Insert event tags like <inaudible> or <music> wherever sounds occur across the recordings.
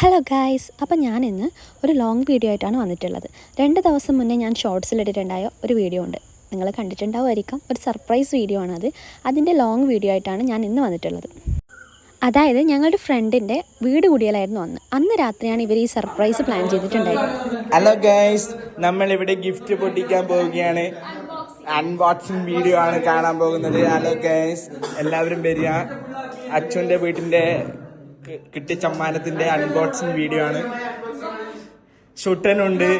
Hello guys അപ്പം ഇന്ന് ഒരു ലോങ് വീഡിയോ ആയിട്ടാണ് വന്നിട്ടുള്ളത്. രണ്ട് ദിവസം മുന്നേ ഞാൻ ഷോർട്സിൽ ഷോർട്സിലിട്ടിട്ടുണ്ടായ ഒരു വീഡിയോ ഉണ്ട്. നിങ്ങൾ കണ്ടിട്ടുണ്ടാവുമായിരിക്കാം. ഒരു സർപ്രൈസ് വീഡിയോ ആണ് അത് അതിന്റെ ലോങ് വീഡിയോ ആയിട്ടാണ് ഞാൻ ഇന്ന് വന്നിട്ടുള്ളത്. അതായത് ഞങ്ങളുടെ ഫ്രണ്ടിന്റെ വീട് കൂടിയാലായിരുന്നു അന്ന്. അന്ന് രാത്രിയാണ് ഇവർ ഈ സർപ്രൈസ് പ്ലാൻ ചെയ്തിട്ടുണ്ടായിരുന്നത് ഹലോ ഗായ്സ് നമ്മൾ ഇവിടെ ഗിഫ്റ്റ് പൊട്ടിക്കാൻ പോവുകയാണ്. അൺബോക്സിംഗ് വീഡിയോ ആണ് കാണാൻ പോകുന്നത്. ഹലോ ഗൈസ് എല്ലാവരും വരിക. അച്ഛന്റെ വീട്ടിന്റെ കിട്ടിയ ചമ്മാനത്തിന്റെ അൺബോക്സിംഗ് വീഡിയോ ആണ്. ഷുട്ടനുണ്ട്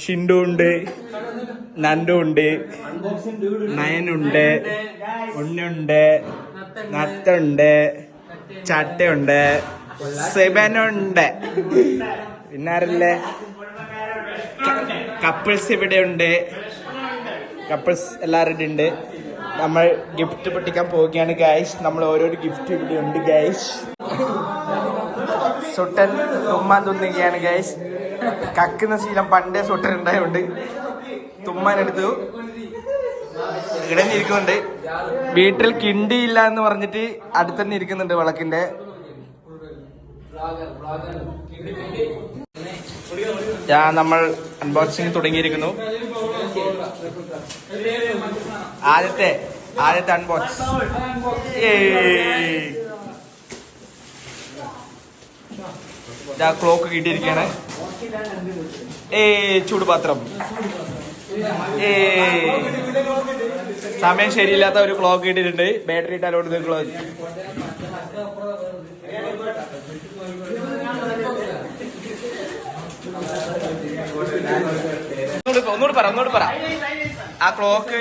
ഷിൻഡു ഉണ്ട് നന്ദു ഉണ്ട് നയനുണ്ട് ഉണ്ണുണ്ട് നത്തുണ്ട് ചട്ടയുണ്ട് സെബനുണ്ട്. പിന്നെ ആരല്ലേ കപ്പിൾസ് ഇവിടെ ഉണ്ട് കപ്പിൾസ് എല്ലാവരുടെ ഉണ്ട് നമ്മൾ ഗിഫ്റ്റ് പൊട്ടിക്കാൻ പോവുകയാണ് ഗൈസ് നമ്മൾ ഓരോരോ ഗിഫ്റ്റ് ഇവിടെ ഉണ്ട് ഗൈസ് സുട്ടൻ തുമ്മാൻ തുന്നുകയാണ് ഗൈസ് കക്കുന്ന ശീലം പണ്ടേ സുട്ടൻ ഉണ്ടായതുകൊണ്ട് തുമ്മാൻ എടുത്തു. ഇവിടെ ഇരിക്കുന്നുണ്ട്. വീട്ടിൽ കിണ്ടിയില്ല എന്ന് പറഞ്ഞിട്ട് അടുത്തന്നെ ഇരിക്കുന്നുണ്ട് വിളക്കിന്റെ. ഞാൻ നമ്മൾ അൺബോക്സിംഗ് തുടങ്ങിയിരിക്കുന്നു. ആദ്യത്തെ ആദ്യത്തെ അൺബോക്സ് ക്ലോക്ക് കിട്ടിയിരിക്കുകയാണ് ഏ ചൂടുപാത്രം. ഏ സമയം ശരിയില്ലാത്ത ഒരു ക്ലോക്ക് കിട്ടിയിട്ടുണ്ട്. ബാറ്ററി ഇട്ടാലോട് ക്ലോക്ക് ഒന്നുകൂടി ഒന്നുകൂടി പറ ഒന്നുകൂടി പറ. ആ ക്ലോക്ക്.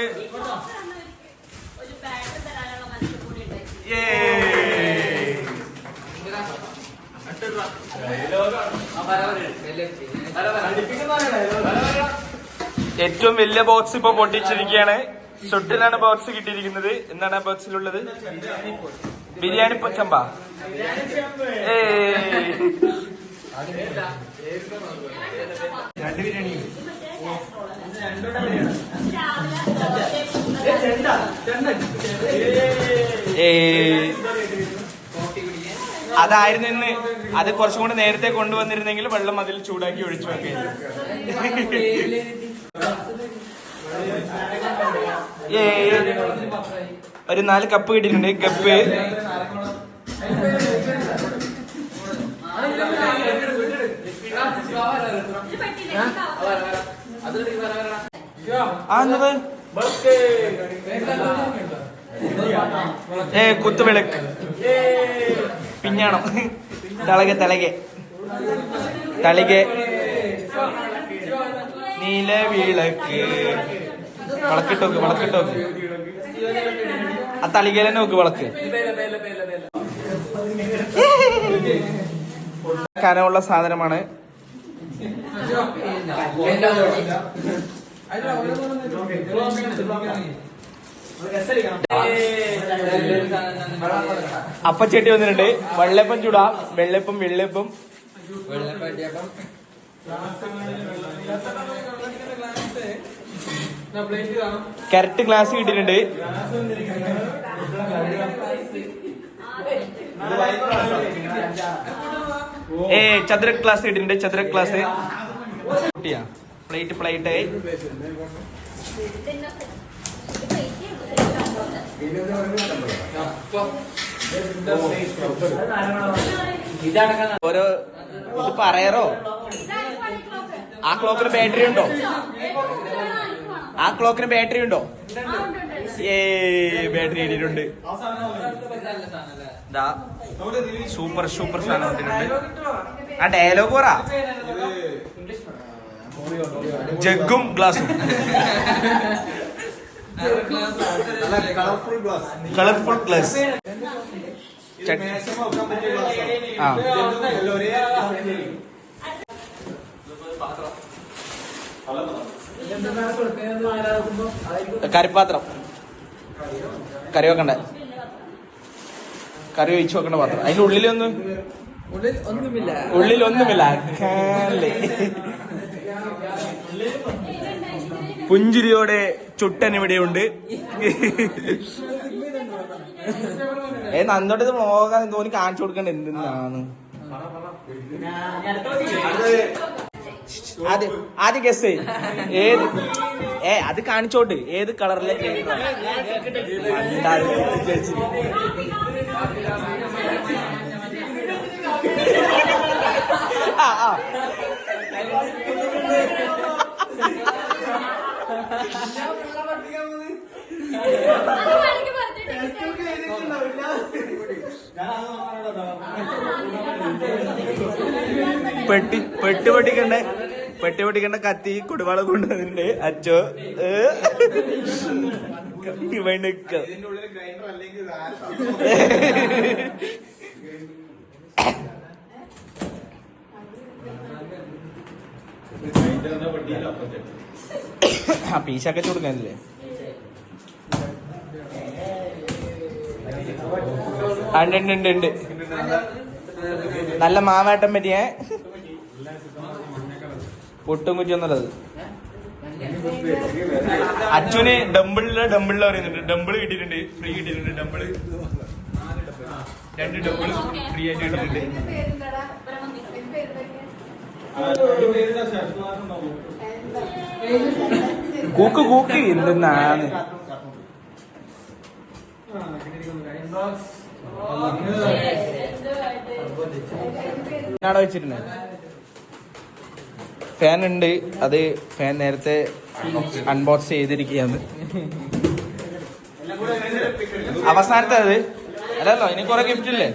ഏറ്റവും വലിയ ബോക്സ് ഇപ്പൊ പൊട്ടിച്ചിരിക്കുകയാണ്. ഷൊട്ടിലാണ് ബോക്സ് കിട്ടിയിരിക്കുന്നത്. എന്താണ് ആ ബോക്സിലുള്ളത് ബിരിയാണി പൊച്ചമ്പ ഏയ്. അതായിരുന്നു ഇന്ന്. അത് കുറച്ചും കൂടി നേരത്തെ കൊണ്ടുവന്നിരുന്നെങ്കിൽ വെള്ളം അതിൽ ചൂടാക്കി ഒഴിച്ചു ഏയ്. ഒരു നാല് കപ്പ് കിട്ടിയിട്ടുണ്ട്. കപ്പ്. ആ എന്നത്? ഏ കുത്തുവിളക്ക്. പിഞ്ഞാണം തളകെ തളകെ. തളികെ. നീലവിളക്ക്. വിളക്കിട്ടോക്ക് വിളക്കിട്ടോക്ക്. ആ തളികയിലെ നോക്ക് വിളക്ക്. കനമുള്ള സാധനമാണ്. അപ്പച്ചട്ടി വന്നിട്ടുണ്ട്. വെള്ളപ്പം ചൂടാ. വെള്ളപ്പം വെള്ളപ്പം. കറക്റ്റ് ഗ്ലാസ് കിട്ടിയിട്ടുണ്ട്. ഏ ചതുര ക്ലാസ് കിട്ടിയിട്ടുണ്ട്. ചതുര ക്ലാസ് പ്ലേറ്റ് പ്ലേറ്റ്. ഓരോ ഇത് പറയാറോ? ആ ക്ലോക്കിന് ബാറ്ററി ഉണ്ടോ? ആ ക്ലോക്കിന് ബാറ്ററി ഉണ്ടോ? ഏ ബാറ്ററി ഇട്ടിട്ടുണ്ട് സൂപ്പർ സൂപ്പർ സാധനം ആ ഡയലോഗ് പറ. ജഗ്ഗും ഗ്ലാസും. കളർഫുൾ ഗ്ലാസ് ആ. കറിപ്പാത്രം കറി വെക്കണ്ട? കറി ഒഴിച്ചു വെക്കണ്ട പാത്രം അതിന്റെ ഉള്ളിലൊന്നും? ഒന്നുമില്ല. ഉള്ളിലൊന്നുമില്ല. കാലേ. <laughs> പുഞ്ചിരിയോടെ ചുട്ടൻ ഇവിടെയുണ്ട്. ഏ നന്നോട്ട് ഇത് തോന്നി കാണിച്ചു കൊടുക്കണ്ട? എന്തിനാണ്? അത് ആദ്യം ഗസ് ഏത്? ഏ അത് കാണിച്ചോട്ട് ഏത് കളറിലെ? ആ ആ. പെട്ടി പെട്ടി പൊട്ടിക്കണ്ടേ? പെട്ടി പൊട്ടിക്കണ്ട കത്തി കുടിവാള കൊണ്ടുവന്നിട്ടുണ്ട്. അച്ചോ ഏ. ഇവനുക്ക ആ പീശൊക്കെ കൊടുക്കാനില്ലേ ഉണ്ട് ഉണ്ട് ഉണ്ട് നല്ല മാവാട്ടം പറ്റിയേ. ഒട്ടും കുറ്റിയൊന്നുള്ളത് അച്ഛന് ഡംബിളിൽ ഡംബിളിൽ പറയുന്നുണ്ട്. ഡംബിൾ കിട്ടിയിട്ടുണ്ട് ഫ്രീ കിട്ടിയിട്ടുണ്ട്. ഡംബിൾ രണ്ട് ഡംബിൾ ഫ്രീ ആയിട്ട് കിട്ടിയിട്ടുണ്ട്. കൂക്ക് കൂക്ക് എന്തെന്നാണ്? വെച്ചിരുന്നേ? ഫാൻ ഉണ്ട് അത് ഫാൻ നേരത്തെ അൺബോക്സ് ചെയ്തിരിക്കുകയാണ്. അവസാനത്തെ അത്? അല്ലല്ലോ ഇനി കുറെ ഗിഫ്റ്റ് ഇല്ലേ?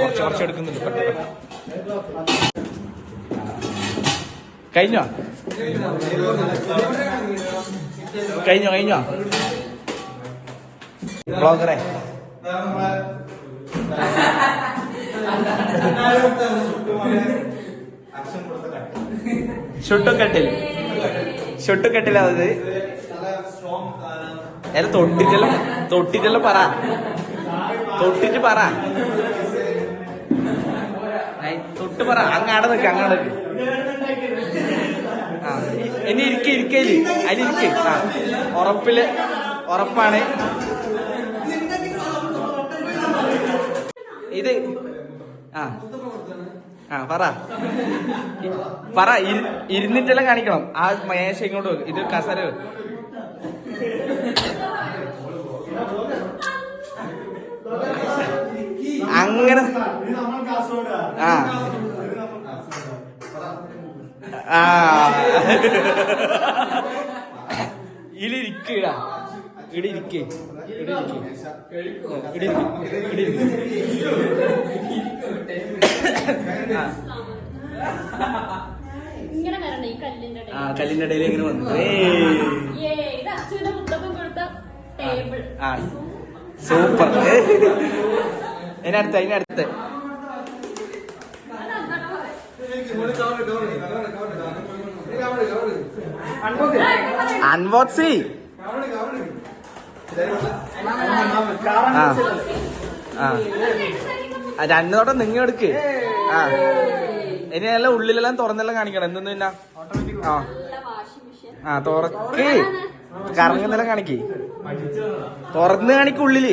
കുറച്ച് കുറച്ച് എടുക്കുന്നുണ്ട്. കഴിഞ്ഞോ? കഴിഞ്ഞോ കഴിഞ്ഞോ? ബ്ലോഗറെ. ഷുട്ടുകെട്ടിൽ ഷുട്ടുകെട്ടിൽ അത് അല്ല തൊട്ടിട്ടല്ല തൊട്ടിട്ടല്ല പറ. തൊട്ടിട്ട് പറ. തൊട്ട് പറ. അങ്ങാടെ നിൽക്ക അങ്ങാടെ നിൽക്ക് ആ ഇനി ഇരിക്ക ഇരിക്കൽ അതിലിരിക്ക് ആ ഉറപ്പിൽ ഉറപ്പാണ്. ഇത് ആ ആ പറ. പറ ഇരു- ഇരുന്നിട്ടെല്ലാം കാണിക്കണം. ആ മേശ ഇങ്ങോട്ട്. ഇത് കസര. അങ്ങനെ ആ. ആ. ഇതിലിരിക്കുക ഇവിടെ ഇരിക്കേ ഇവിടെ ഇരിക്കേ ഇവിടെ ഇടി ആ കല്ലിന്റെ ഇടയിൽ. ആ കല്ലിന്റെ ഇടയിൽ ഇങ്ങനെ വന്നു. സൂപ്പർ. അതിനടുത്ത് ഇതിനടുത്ത് അൺബോക്സി ആ. രണ്ടു തോട്ടം നിങ്ങ എടുക്ക്. ആ. ഇനി നല്ല ഉള്ളിലെല്ലാം തുറന്നെല്ലാം കാണിക്കണം. എന്തെന്ന് പിന്നെ? ആ. വാഷിംഗ് മെഷീൻ ആ തുറക്ക്. കറങ്ങുന്നെല്ലാം കാണിക്ക്. തുറന്ന് കാണിക്ക് ഉള്ളിൽ.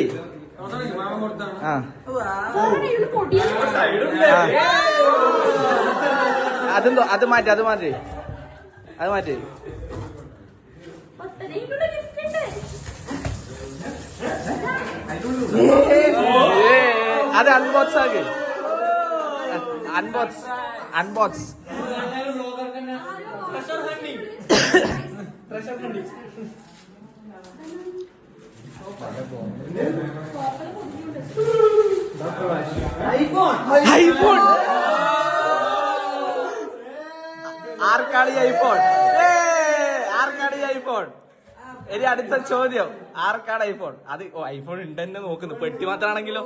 ആ. അതെന്തോ അത് മാറ്റി അത് മാറ്റി. അത് മാറ്റി. അത് അൺബോക്സ് ആക്ക്. Unbox unbox iPhone. ആർക്കാണ് ഈ ഐഫോൺ ആർക്കാണ് ഈ ഐഫോൺ ഇനി അടുത്ത ചോദ്യം. ആർക്കാണ് ഐഫോൺ അത് ഓ ഐഫോൺ ഉണ്ടെന്നെ നോക്കുന്നു. പെട്ടി മാത്രമാണെങ്കിലോ?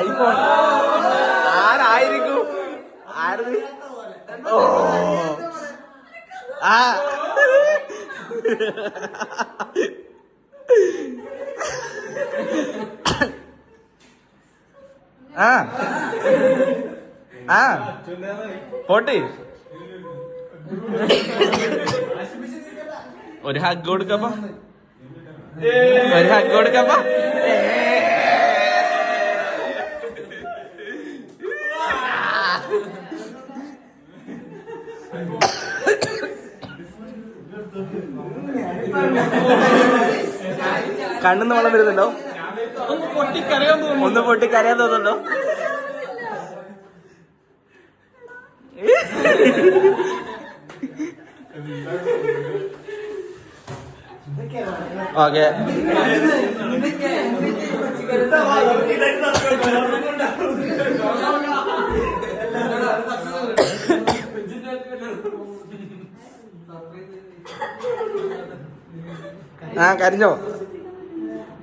ഐഫോൺ. ആരായിരിക്കും? ആരത് ഓ. ആ. ആ. ആ. പോട്ടി. ഒരു ഹഗ് കൊടുക്കപ്പ. ഒരു ഹഗ് കൊടുക്കപ്പ. <laughs> കണ്ണെന്ന് വെള്ളം വരുന്നുണ്ടോ? ഒന്ന് പൊട്ടി കരയാൻ തോന്നുന്നുണ്ടോ? ഓക്കെ. ആ കരിഞ്ഞോ?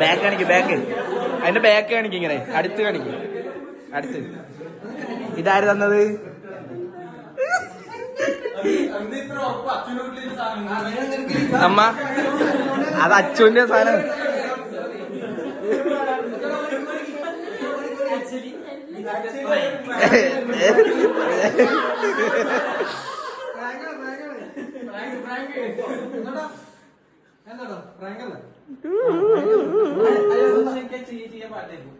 ബാക്ക് കാണിക്കും ബാക്ക് അതിന്റെ ബാക്ക് കാണിക്കും ഇങ്ങനെ. അടുത്ത് കാണിക്കും. അടുത്ത്. ഇതാര് തന്നത്? അമ്മ. അത് അച്ചുവിന്റെ സാധനം. എന്താടാ? പ്രാങ്കല്ല ചെയ്യാൻ പാട്ടേക്കും